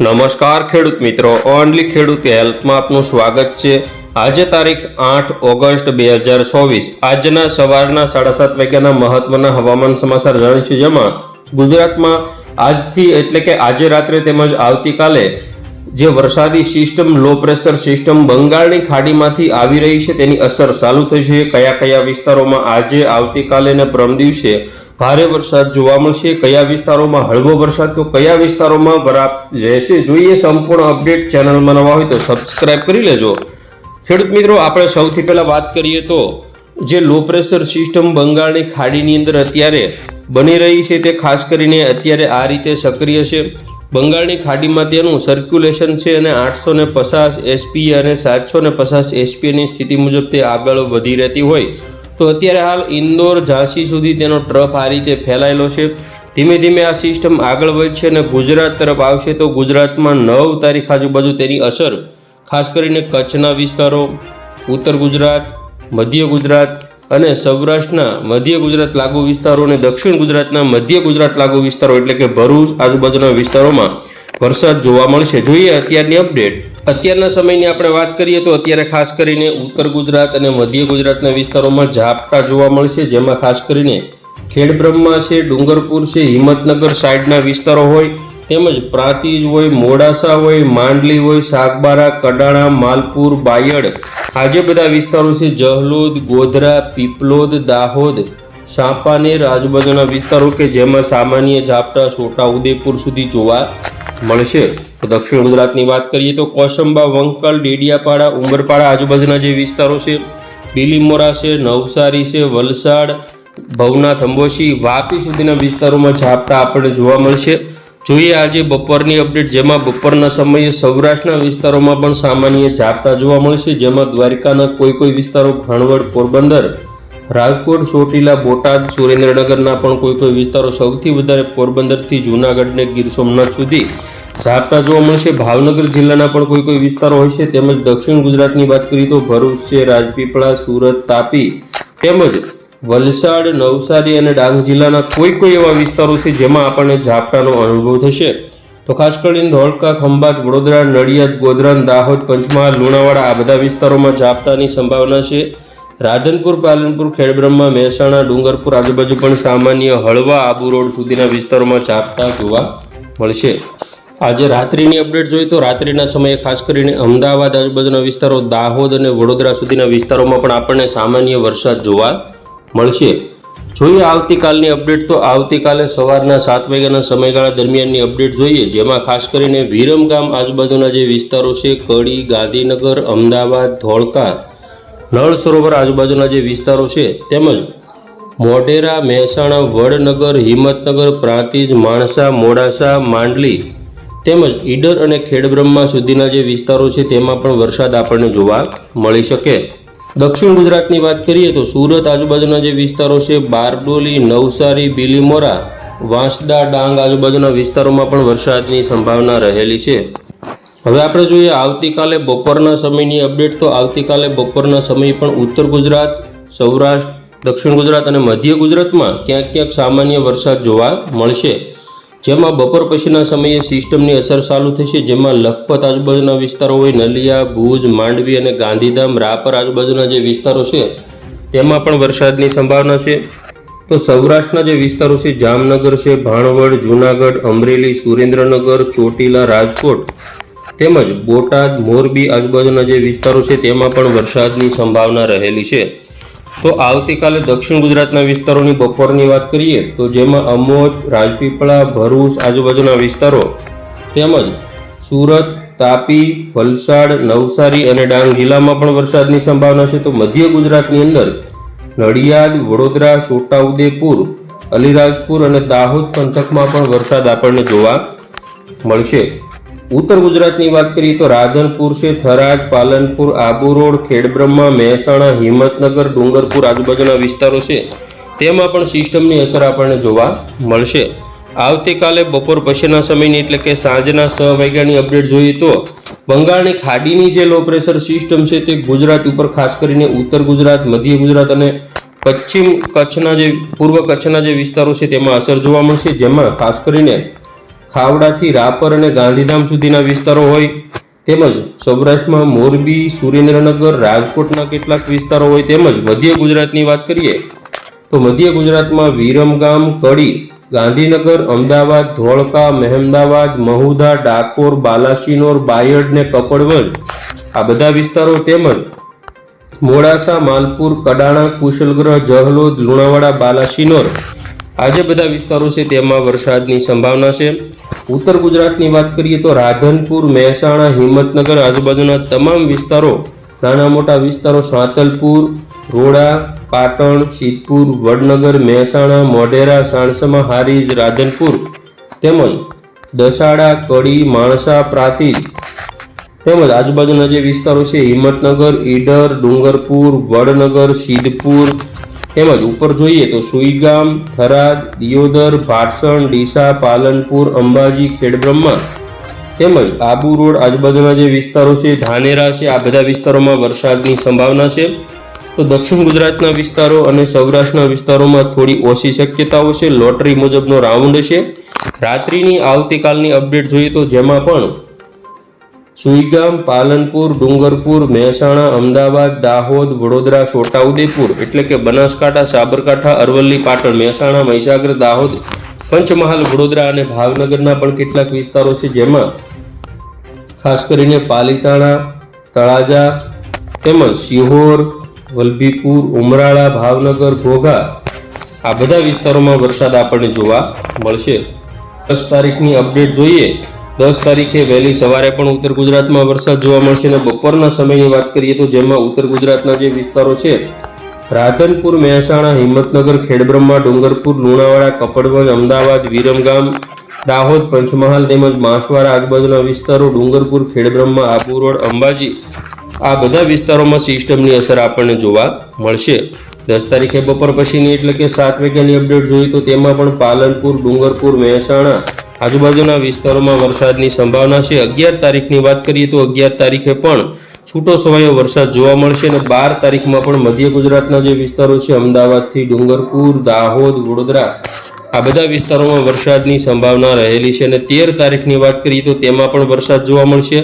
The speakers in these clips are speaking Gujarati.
નમસ્કાર ખેડૂત મિત્રો, ઓનલી ખેડૂત હેલ્પમાં આપનું સ્વાગત છે. આજે તારીખ આઠ ઓગસ્ટ બે હજાર ચોવીસ. આજના સવારના સાડા સાત વાગ્યાના મહત્વના હવામાન સમાચાર છે, જેમાં ગુજરાતમાં આજથી એટલે કે આજે રાત્રે તેમજ આવતીકાલે જે વરસાદી સિસ્ટમ, લો પ્રેશર સિસ્ટમ બંગાળની ખાડીમાંથી આવી રહી છે, તેની અસર ચાલુ થશે. કયા કયા વિસ્તારોમાં આજે, આવતીકાલે અને પરમ દિવસે ભારે વરસાદ જોવા મળશે. કયા વિસ્તારોમાં હળવો વરસાદ, તો કયા વિસ્તારોમાં વરાપ રહેશે? જોઈએ સંપૂર્ણ અપડેટ ચેનલમાં નવા હોય તો સબસ્ક્રાઇબ કરી લેજો. ખેડૂત મિત્રો, આપણે સૌથી પહેલાં વાત કરીએ તો, જે લો પ્રેશર સિસ્ટમ બંગાળની ખાડીની અંદર અત્યારે બની રહી છે તે ખાસ કરીને અત્યારે આ રીતે સક્રિય છે. બંગાળની ખાડીમાં તેનું સર્ક્યુલેશન છે અને આઠસો ને પચાસ એસપી અને સાતસો ને પચાસ એસપીની સ્થિતિ મુજબ તે આગળ વધી રહેતી હોય. તો અત્યારે હાલ ઇન્દોર, ઝાંસી સુધી તેનો ટ્રફ આ રીતે ફેલાયેલો છે. ધીમે ધીમે આ સિસ્ટમ આગળ વધશે અને ગુજરાત તરફ આવશે તો ગુજરાતમાં નવ તારીખ આજુબાજુ તેની અસર, ખાસ કરીને કચ્છના વિસ્તારો, ઉત્તર ગુજરાત, મધ્ય ગુજરાત અને સૌરાષ્ટ્રના મધ્ય ગુજરાત લાગુ વિસ્તારો અને દક્ષિણ ગુજરાતના મધ્ય ગુજરાત લાગુ વિસ્તારો, એટલે કે ભરૂચ આજુબાજુના વિસ્તારોમાં વરસાદ જોવા મળશે. જોઈએ અત્યારની અપડેટ અત્યારના સમયની આપણે વાત કરીએ તો અત્યારે ખાસ કરીને ઉત્તર ગુજરાત અને મધ્ય ગુજરાતના વિસ્તારોમાં ઝાપટા જોવા મળશે, જેમાં ખાસ કરીને ખેડબ્રહ્મા છે, ડુંગરપુર છે, હિંમતનગર સાઈડના વિસ્તારો હોય, તેમજ પ્રાંતિજ હોય, મોડાસા હોય, માંડલી હોય, સાગબારા, કડાણા, માલપુર, બાયડ, આ જે બધા વિસ્તારો છે, જહલોદ, ગોધરા, પીપલોદ, દાહોદ સાંપાનેર આજુબાજુના વિસ્તારો કે જેમાં સામાન્ય ઝાપટા છોટાઉદેપુર સુધી જોવા મળશે. દક્ષિણ ગુજરાતની વાત કરીએ તો કોસંબા, વંકલ, ડેડિયાપાડા ઉમરપાડા આજુબાજુના જે વિસ્તારો છે બીલીમોરા છે, નવસારી છે, વલસાડ, ભવનાથ અંબોશી વાપી સુધીના વિસ્તારોમાં ઝાપટા આપણને જોવા મળશે. જોઈએ આજે બપોરની અપડેટ, જેમાં બપોરના સમયે સૌરાષ્ટ્રના વિસ્તારોમાં પણ સામાન્ય ઝાપટા જોવા મળશે, જેમાં દ્વારકાના કોઈ કોઈ વિસ્તારો ભાણવડ પોરબંદર, રાજકોટ, ચોટીલા, બોટાદ, સુરેન્દ્રનગરના પણ કોઈ કોઈ વિસ્તારો સૌથી વધારે પોરબંદરથી જૂનાગઢને ગીર સોમનાથ સુધી ઝાપટા જોવા મળશે. ભાવનગર જિલ્લાના પણ કોઈ કોઈ વિસ્તારો હોય છે. તેમજ દક્ષિણ ગુજરાતની વાત કરીએ તો ભરૂચ છે, રાજપીપળા, સુરત, તાપી તેમજ વલસાડ, નવસારી અને ડાંગ જિલ્લાના કોઈ કોઈ એવા વિસ્તારો છે જેમાં આપણને ઝાપટાનો અનુભવ થશે. તો ખાસ કરીને ધોળકા, ખંભાત, વડોદરા, નડિયાદ ગોધરાન દાહોદ, પંચમહાલ, લુણાવાડા આ બધા વિસ્તારોમાં ઝાપટાની સંભાવના છે. રાધનપુર, પાલનપુર, ખેડબ્રહ્મા, મહેસાણા, ડુંગરપુર આજુબાજુ પણ સામાન્ય હળવા આબુ રોડ સુધીના વિસ્તારોમાં ઝાપટા જોવા મળશે. આજે રાત્રિની અપડેટ જોઈએ તો રાત્રિના સમયે ખાસ કરીને અમદાવાદ, આજુબાજુના વિસ્તારો, દાહોદ અને વડોદરા સુધીના વિસ્તારોમાં પણ આપણને સામાન્ય વરસાદ જોવા મળશે. જોઈએ આવતીકાલની અપડેટ તો આવતીકાલે સવારના સાત વાગ્યાના સમયગાળા દરમિયાનની અપડેટ જોઈએ, જેમાં ખાસ કરીને વિરમગામ, આજુબાજુના જે વિસ્તારો છે, કડી, ગાંધીનગર, અમદાવાદ, ધોળકા, નળ સરોવર, આજુબાજુના જે વિસ્તારો છે, તેમજ મોઢેરા, મહેસાણા, વડનગર, હિંમતનગર, પ્રાંતિજ, માણસા, મોડાસા, માંડલી તેમજ ઈડર અને ખેડબ્રહ્મા સુધીના જે વિસ્તારો છે, તેમાં પણ વરસાદ આપણને જોવા મળી શકે. દક્ષિણ ગુજરાતની વાત કરીએ તો સુરત આજુબાજુના જે વિસ્તારો છે, બારડોલી, નવસારી, બિલીમોરા, વાંસદા, ડાંગ આજુબાજુના વિસ્તારોમાં પણ વરસાદની સંભાવના રહેલી છે. હવે આપણે જોઈએ આવતીકાલે બપોરના સમયની અપડેટ. તો આવતીકાલે બપોરના સમયે પણ ઉત્તર ગુજરાત, સૌરાષ્ટ્ર, દક્ષિણ ગુજરાત અને મધ્ય ગુજરાતમાં ક્યાંક ક્યાંક સામાન્ય વરસાદ જોવા મળશે. જેમાં બપોર પછીના સમયે સિસ્ટમની અસર ચાલુ થશે, જેમાં લખપત આજુબાજુના વિસ્તારો હોય, નલિયા, ભુજ, માંડવી અને ગાંધીધામ, રાપર આજુબાજુના જે વિસ્તારો છે, તેમાં પણ વરસાદની સંભાવના છે. તો સૌરાષ્ટ્રના જે વિસ્તારો છે, જામનગર છે, ભાણવડ, જૂનાગઢ, અમરેલી, સુરેન્દ્રનગર, ચોટીલા, રાજકોટ તેમજ બોટાદ, મોરબી આજુબાજુના જે વિસ્તારો છે, તેમાં પણ વરસાદની સંભાવના રહેલી છે. તો આવતીકાલે દક્ષિણ ગુજરાતના વિસ્તારોની બપોરની વાત કરીએ, તો જેમાં અમોદ, રાજપીપળા, ભરૂચ આજુબાજુના વિસ્તારો તેમજ સુરત, તાપી, વલસાડ, નવસારી અને ડાંગ જિલ્લામાં પણ વરસાદની સંભાવના છે. તો મધ્ય ગુજરાતની અંદર નડિયાદ, વડોદરા, છોટાઉદેપુર, અલીરાજપુર અને દાહોદ પંથકમાં પણ વરસાદ આપણને જોવા મળશે. ઉત્તર ગુજરાતની વાત કરીએ તો રાધનપુર છે, થરાદ, પાલનપુર, આબુ રોડ, ખેડબ્રહ્મા, મહેસાણા, હિંમતનગર, ડુંગરપુર આજુબાજુના વિસ્તારો છે. તેમાં પણ સિસ્ટમની અસર આપણને જોવા મળશે. આવતીકાલે બપોર પછીના સમયની એટલે કે સાંજના છ વાગ્યાની અપડેટ જોઈએ તો બંગાળની ખાડીની જે લો પ્રેશર સિસ્ટમ છે તે ગુજરાત ઉપર ખાસ કરીને ઉત્તર ગુજરાત, મધ્ય ગુજરાત અને પશ્ચિમ કચ્છના જે, પૂર્વ કચ્છના જે વિસ્તારો છે તેમાં અસર જોવા મળશે. જેમાં ખાસ કરીને ખાવડાથી રાપર અને ગાંધીધામ સુધીના વિસ્તારો હોય તેમજ સૌરાષ્ટ્રમાં મોરબી, સુરેન્દ્રનગર, રાજકોટના કેટલાક વિસ્તારો હોય તેમજ મધ્ય ગુજરાતની વાત કરીએ તો મધ્ય ગુજરાતમાં વિરમગામ, કડી, ગાંધીનગર, અમદાવાદ, ધોળકા, મહેમદાવાદ, મહુધા, ડાકોર, બાલાસિનોર, બાયડ ને કપડવંજ આ બધા વિસ્તારો તેમજ મોડાસા, માલપુર, કડાણા, કુશલગ્રહ, જહલોદ, લુણાવાડા, બાલાસિનોર આ જે બધા વિસ્તારો છે તેમાં વરસાદની સંભાવના છે. ઉત્તર ગુજરાતની વાત કરીએ તો રાધનપુર, મહેસાણા, હિંમતનગર આજુબાજુના તમામ વિસ્તારો, નાના મોટા વિસ્તારો સાંતલપુર, રોડા, પાટણ, સિદ્ધપુર, વડનગર, મહેસાણા, મોઢેરા, સાણસમા, હારીજ, રાધનપુર તેમજ દસાડા, કડી, માણસા, પ્રાતિજ તેમજ આજુબાજુના જે વિસ્તારો છે હિંમતનગર, ઈડર, ડુંગરપુર, વડનગર, સિદ્ધપુર તેમજ ઉપર જોઈએ તો સુઈગામ, થરાદ, દિયોદર, ભાટસણ, ડીસા, પાલનપુર, અંબાજી, ખેડબ્રહ્મા તેમજ આબુ રોડ આજુબાજુના જે વિસ્તારો છે, ધાનેરા છે, આ બધા વિસ્તારોમાં વરસાદની સંભાવના છે. તો દક્ષિણ ગુજરાતના વિસ્તારો અને સૌરાષ્ટ્રના વિસ્તારોમાં થોડી ઓછી શક્યતાઓ છે. લોટરી મુજબનો રાઉન્ડ છે. રાત્રિની આવતીકાલની અપડેટ જોઈએ તો જેમાં પણ સુઈગામ, પાલનપુર, ડુંગરપુર, મહેસાણા, અમદાવાદ, દાહોદ, વડોદરા છોટાઉદેપુર એટલે કે બનાસકાંઠા, સાબરકાંઠા, અરવલ્લી, પાટણ, મહેસાણા, મહીસાગર, દાહોદ, પંચમહાલ, વડોદરા અને ભાવનગરના પણ કેટલાક વિસ્તારો છે જેમાં ખાસ કરીને પાલીતાણા, તળાજા, તેમજ સિહોર, વલભીપુર, ઉમરાળા, ભાવનગર, ઘોઘા આ બધા વિસ્તારોમાં વરસાદ આપણને જોવા મળશે. દસ તારીખની અપડેટ જોઈએ દસ તારીખે વહેલી સવારે પણ ઉત્તર ગુજરાતમાં વરસાદ જોવા મળશે અને બપોરના સમયની વાત કરીએ તો જેમાં ઉત્તર ગુજરાતના જે વિસ્તારો છે, રાધનપુર, મહેસાણા, હિંમતનગર, ખેડબ્રહ્મા, ડુંગરપુર, લુણાવાડા, કપડવંજ, અમદાવાદ, વિરમગામ, દાહોદ, પંચમહાલ તેમજ માંસવાડા આજુબાજુના વિસ્તારો, ડુંગરપુર, ખેડબ્રહ્મા આબુ રોડ અંબાજી, આ બધા વિસ્તારોમાં સિસ્ટમની અસર આપણને જોવા મળશે. દસ તારીખે બપોર પછીની એટલે કે સાત વાગ્યાની અપડેટ જોઈએ તો તેમાં પણ પાલનપુર, ડુંગરપુર, મહેસાણા આજુબાજુના વિસ્તારોમાં વરસાદની સંભાવના છે. અગિયાર તારીખની વાત કરીએ તો અગિયાર તારીખે પણ છૂટો સવાયો વરસાદ જોવા મળશે અને બાર તારીખમાં પણ મધ્ય ગુજરાતના જે વિસ્તારો છે, અમદાવાદથી ડુંગરપુર, દાહોદ, વડોદરા, આ બધા વિસ્તારોમાં વરસાદની સંભાવના રહેલી છે. અને તેર તારીખની વાત કરીએ તો તેમાં પણ વરસાદ જોવા મળશે.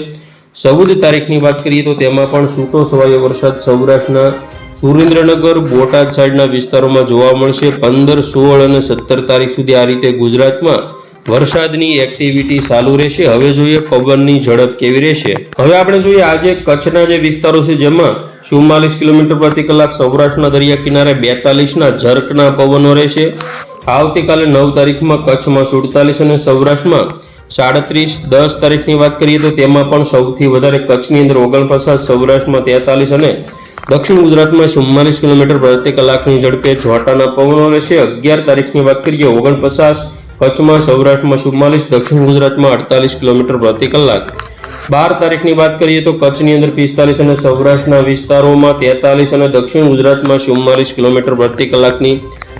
ચૌદ તારીખની વાત કરીએ તો તેમાં પણ છૂટો સવાયો વરસાદ સૌરાષ્ટ્રના સુરેન્દ્રનગર, બોટાદ સાઈડના વિસ્તારોમાં જોવા મળશે. પંદર, સોળ અને સત્તર તારીખ સુધી આ રીતે ગુજરાતમાં વરસાદની એક્ટિવિટી ચાલુ રહેશે. હવે જોઈએ પવનની ઝડપ કેવી રહેશે. હવે આપણે જોઈએ આજે કચ્છના જે વિસ્તારો છે, જેમાં ચુમ્માલીસ કિલોમીટર પ્રતિ કલાક સૌરાષ્ટ્રના દરિયા કિનારે બેતાલીસના ઝરકના પવનો રહેશે. આવતીકાલે નવ તારીખમાં કચ્છમાં સુડતાલીસ અને સૌરાષ્ટ્રમાં સાડત્રીસ, દસ તારીખની વાત કરીએ તો તેમાં પણ સૌથી વધારે કચ્છની અંદર ઓગણપચાસ સૌરાષ્ટ્રમાં તેતાલીસ અને દક્ષિણ ગુજરાતમાં ચુમ્માલીસ કિલોમીટર પ્રતિ કલાકની ઝડપે જોટાના પવનો રહેશે. અગિયાર તારીખની વાત કરીએ ઓગણપચાસ કચ્છમાં સૌરાષ્ટ્રમાં ચુમ્માલીસ, દક્ષિણ ગુજરાતમાં અડતાલીસ કિલોમીટર પ્રતિ કલાક. બાર તારીખની વાત કરીએ તો કચ્છની અંદર પિસ્તાલીસ અને સૌરાષ્ટ્રના વિસ્તારોમાં તેતાલીસ અને દક્ષિણ ગુજરાતમાં ચુમ્માલીસ કિલોમીટર પ્રતિ કલાકની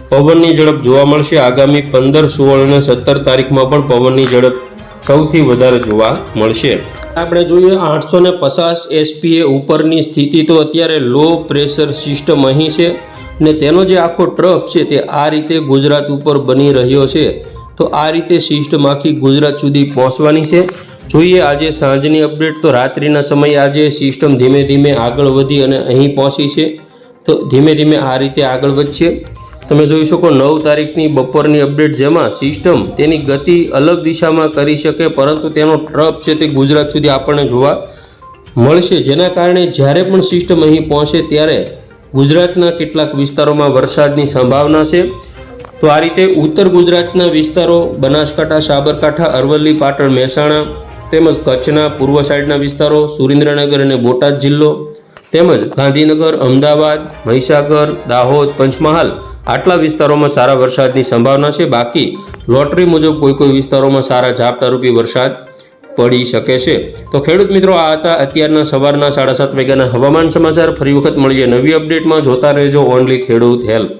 પવનની ઝડપ જોવા મળશે. આગામી પંદર, સોળ અને સત્તર તારીખમાં પણ પવનની ઝડપ સૌથી વધારે જોવા મળશે. આપણે જોઈએ આઠસો ને પચાસ એસપીએ ઉપરની સ્થિતિ તો અત્યારે લો પ્રેશર સિસ્ટમ અહીં છે ને તેનો જે આખો ટ્રફ છે તે આ રીતે ગુજરાત ઉપર બની રહ્યો છે. તો આ રીતે સિસ્ટમ આખી ગુજરાત સુધી પહોંચવાની છે. જોઈએ આજે સાંજની અપડેટ તો રાત્રિના સમયે આજે સિસ્ટમ ધીમે ધીમે આગળ વધી અને અહીં પહોંચી છે. તો ધીમે ધીમે આ રીતે આગળ વધશે તમે જોઈ શકો નવ તારીખની બપોરની અપડેટ જેમાં સિસ્ટમ તેની ગતિ અલગ દિશામાં કરી શકે, પરંતુ તેનો ટ્રપ છે તે ગુજરાત સુધી આપણને જોવા મળશે. જેના કારણે જ્યારે પણ સિસ્ટમ અહીં પહોંચે ત્યારે ગુજરાતના કેટલાક વિસ્તારોમાં વરસાદની સંભાવના છે. તો આ રીતે ઉત્તર ગુજરાતના વિસ્તારો, બનાસકાંઠા, સાબરકાંઠા, અરવલ્લી, પાટણ, મહેસાણા તેમજ કચ્છના પૂર્વ સાઈડના વિસ્તારો, સુરેન્દ્રનગર અને બોટાદ જિલ્લો તેમજ ગાંધીનગર, અમદાવાદ, મહીસાગર, દાહોદ, પંચમહાલ આટલા વિસ્તારોમાં સારા વરસાદની સંભાવના છે. બાકી લોટરી મુજબ કોઈ કોઈ વિસ્તારોમાં સારા ઝાપટારૂપી વરસાદ પડી શકે છે. તો ખેડૂત મિત્રો, આ હતા અત્યારના સવારના સાડા સાત વાગ્યાના હવામાન સમાચાર. ફરી વખત મળીએ નવી અપડેટમાં. જોતા રહેજો ઓનલી ખેડૂત હેલ્પ